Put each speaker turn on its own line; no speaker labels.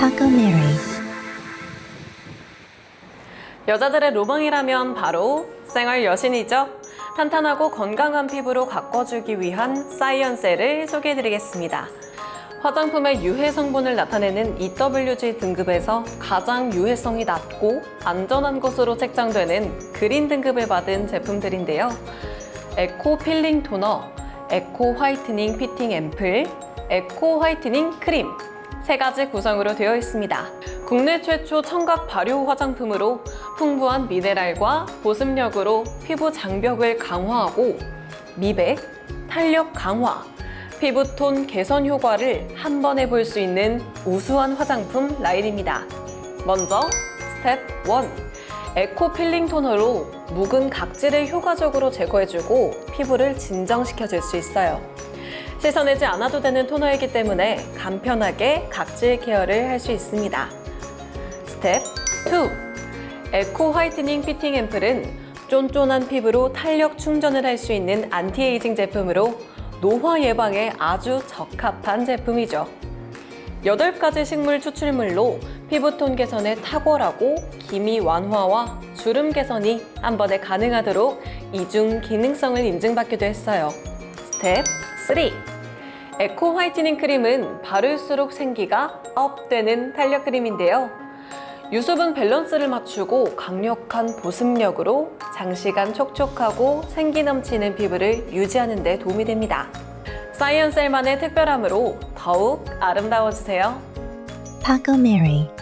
파고메리 여자들의 로망이라면 바로 생활 여신이죠. 탄탄하고 건강한 피부로 가꿔주기 위한 사이언셀을 소개해드리겠습니다. 화장품의 유해 성분을 나타내는 EWG 등급에서 가장 유해성이 낮고 안전한 것으로 책정되는 그린 등급을 받은 제품들인데요. 에코 필링 토너, 에코 화이트닝 피팅 앰플, 에코 화이트닝 크림, 세 가지 구성으로 되어 있습니다. 국내 최초 청각 발효 화장품으로 풍부한 미네랄과 보습력으로 피부 장벽을 강화하고 미백, 탄력 강화, 피부톤 개선 효과를 한 번에 볼 수 있는 우수한 화장품 라인입니다. 먼저 스텝 1. 에코 필링 토너로 묵은 각질을 효과적으로 제거해주고 피부를 진정시켜줄 수 있어요. 씻어내지 않아도 되는 토너이기 때문에 간편하게 각질 케어를 할 수 있습니다. 스텝 2. 에코 화이트닝 피팅 앰플은 쫀쫀한 피부로 탄력 충전을 할 수 있는 안티에이징 제품으로 노화 예방에 아주 적합한 제품이죠. 8가지 식물 추출물로 피부톤 개선에 탁월하고 기미 완화와 주름 개선이 한 번에 가능하도록 이중 기능성을 인증받기도 했어요. 스텝 3. 에코 화이트닝 크림은 바를수록 생기가 업되는 탄력 크림인데요. 유수분 밸런스를 맞추고 강력한 보습력으로 장시간 촉촉하고 생기 넘치는 피부를 유지하는 데 도움이 됩니다. 사이언셀만의 특별함으로 더욱 아름다워지세요.
Mary.